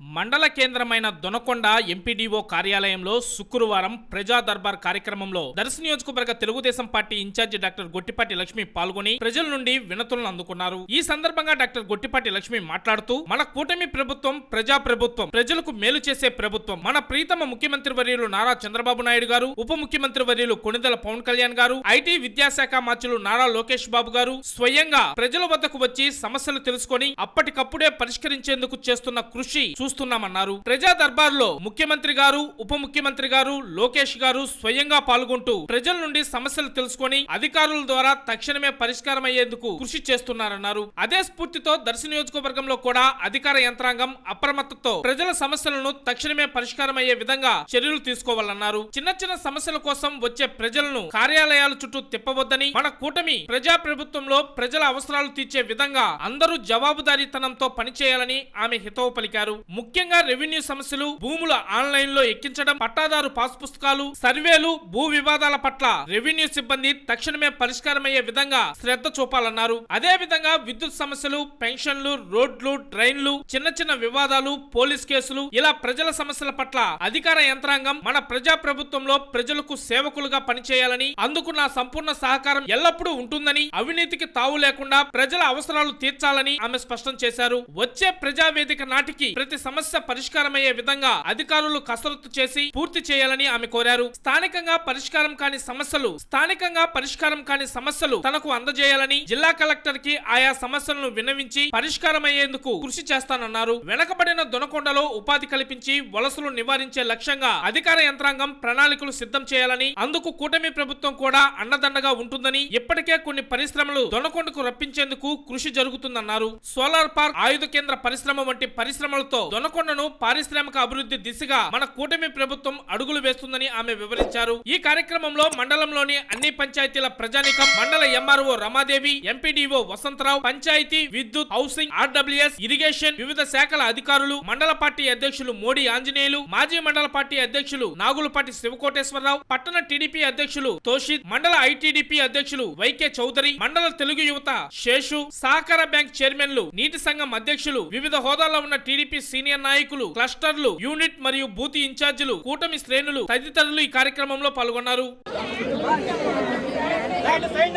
మండల కేంద్రమైన దొనకొండ ఎంపీడీఓ కార్యాలయంలో శుక్రవారం ప్రజా దర్బార్ కార్యక్రమంలో దర్శ నియోజకవర్గ Telugu Desam party incharge doctor Gottipati Lakshmi పాల్గొని ప్రజల నుండి వినతులను అందుకున్నారు. ఈ సందర్భంగా డాక్టర్ గొట్టిపాటి లక్ష్మి మాట్లాడుతూ మన కూటమి ప్రభుత్వం ప్రజా ప్రభుత్వం ప్రజలకు మేలు చేసే ప్రభుత్వం మన ప్రీతమ ముఖ్యమంత్రి వర్యులు నారా చంద్రబాబు నాయుడు గారు ఉప ముఖ్యమంత్రి వర్యులు కొణిదల పవన్ కళ్యాణ్ గారు ఐటీ విద్యాశాఖ మంత్రులు నారా లోకేష్ బాబు గారు స్వయంగా ప్రజల వద్దకు వచ్చి సమస్యలు తెలుసుకొని అప్పటికప్పుడే పరిష్కరించేందుకు చేస్తున్న కృషి చూస్తున్నామన్నారు. ప్రజా దర్బార్లో ముఖ్యమంత్రి గారు ఉప ముఖ్యమంత్రి గారు లోకేష్ గారు స్వయంగా పాల్గొంటూ ప్రజల నుండి సమస్యలు తెలుసుకొని అధికారుల ద్వారా తక్షణమే పరిష్కారం అయ్యేందుకు కృషి చేస్తున్నారన్నారు. అదే స్ఫూర్తితో దర్శి నియోజకవర్గంలో కూడా అధికార యంత్రాంగం అప్రమత్తతో ప్రజల సమస్యలను తక్షణమే పరిష్కారం అయ్యే విధంగా చర్యలు తీసుకోవాలన్నారు. చిన్న చిన్న సమస్యల కోసం వచ్చే ప్రజలను కార్యాలయాల చుట్టూ తిప్పవద్దని మన కూటమి ప్రజా ప్రభుత్వంలో ప్రజల అవసరాలు తీర్చే విధంగా అందరూ జవాబుదారీతనంతో పనిచేయాలని ఆమె హితవు పలికారు. ముఖ్యంగా రెవెన్యూ సమస్యలు భూముల ఆన్లైన్లో ఎక్కించడం పట్టాదారు పాస్ పుస్తకాలు సర్వేలు భూ వివాదాల పట్ల రెవెన్యూ సిబ్బంది తక్షణమే పరిష్కారమయ్యే విధంగా శ్రద్ధ చూపాలన్నారు. అదే విధంగా విద్యుత్ సమస్యలు పెన్షన్లు రోడ్లు ట్రైన్లు చిన్న చిన్న వివాదాలు పోలీస్ కేసులు ఇలా ప్రజల సమస్యల పట్ల అధికార యంత్రాంగం మన ప్రజా ప్రభుత్వంలో ప్రజలకు సేవకులుగా పనిచేయాలని అందుకు నా సంపూర్ణ సహకారం ఎల్లప్పుడూ ఉంటుందని అవినీతికి తావు లేకుండా ప్రజల అవసరాలు తీర్చాలని ఆమె స్పష్టం చేశారు. వచ్చే ప్రజావేదిక నాటికి ప్రతి సమస్య పరిష్కారమయ్యే విధంగా అధికారులు కసరత్తు చేసి పూర్తి చేయాలని ఆమె కోరారు. స్థానికంగా పరిష్కారం కాని సమస్యలు స్థానికంగా పరిష్కారం కాని సమస్యలు తనకు అందజేయాలని జిల్లా కలెక్టర్కి ఆయా సమస్యలను విన్నవించి పరిష్కారమయ్యేందుకు కృషి చేస్తానన్నారు. వెనకబడిన దొనకొండలో ఉపాధి కల్పించి వలసలు నివారించే లక్ష్యంగా అధికార యంత్రాంగం ప్రణాళికలు సిద్ధం చేయాలని అందుకు కూటమి ప్రభుత్వం కూడా అండదండగా ఉంటుందని ఇప్పటికే కొన్ని పరిశ్రమలు దొనకొండకు రప్పించేందుకు కృషి జరుగుతుందన్నారు. సోలార్ పార్క్ ఆయుధ కేంద్ర పరిశ్రమ వంటి పరిశ్రమలతో దొనకొండను పారిశ్రామిక అభివృద్ధి దిశగా మన కూటమి ప్రభుత్వం అడుగులు వేస్తుందని ఆమె వివరించారు. ఈ కార్యక్రమంలో మండలంలోని అన్ని పంచాయతీల ప్రజానికం మండల ఎంఆర్ఓ రమాదేవి ఎంపీడీఓ వసంతరావు పంచాయతీ విద్యుత్ హౌసింగ్ ఆర్డబ్ల్యూఎస్ ఇరిగేషన్ వివిధ శాఖల అధికారులు మండల పార్టీ అధ్యక్షులు మోడీ ఆంజనేయులు మాజీ మండల పార్టీ అధ్యక్షులు నాగులపాటి శివకోటేశ్వరరావు పట్టణ టీడీపీ అధ్యక్షులు తోషిత్ మండల ఐటీడీపీ అధ్యక్షులు వైకే చౌదరి మండల తెలుగు యువత శేషు సహకార బ్యాంక్ చైర్మన్లు నీటి సంఘం అధ్యక్షులు వివిధ హోదాల్లో ఉన్న టీడీపీ సీనియర్ నాయకులు క్లస్టర్లు యూనిట్ మరియు బూత్ ఇన్ఛార్జీలు కూటమి శ్రేణులు తదితరులు ఈ కార్యక్రమంలో పాల్గొన్నారు.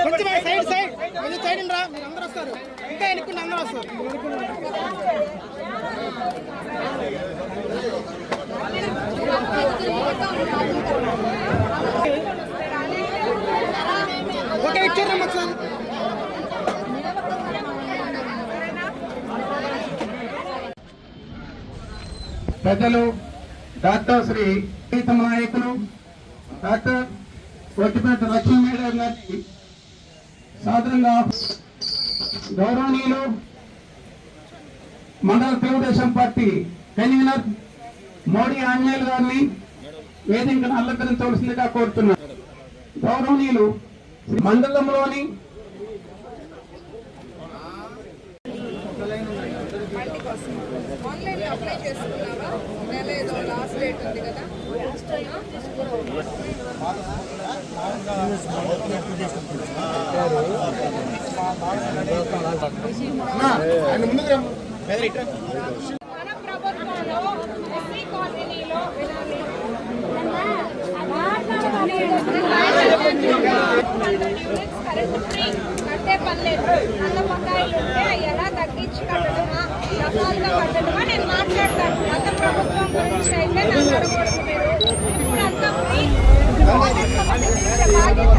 కొంచెం సైడ్ పెద్దలు డాక్టర్ శ్రీ ప్రీతమ నాయకులు డాక్టర్ కొట్టిపేట లక్ష్మీ మేడం గారికి సాధారణంగా గౌరవనీయులు మండల తెలుగుదేశం పార్టీ కన్వీనర్ మోడీ ఆంజనేయులు గారిని వేదికను అలంకరించవలసిందిగా కోరుతున్నారు గౌరవనీయులు మండలంలోని ఆన్లైన్ అప్లై చేసుకున్నావా నెల ఏదో లాస్ట్ డేట్ ఉంది కదా మన ప్రభుత్వంలో ఎస్సీ కాలనీలో వినాలి కరెంట్ ఫ్రీ కట్టే పర్లేదు నేను మాట్లాడతాను. గత ప్రభుత్వం గురించి అయితే అడగకూడదు మీరు. ఇప్పుడు అంతా ఫ్రీ బాధ్యత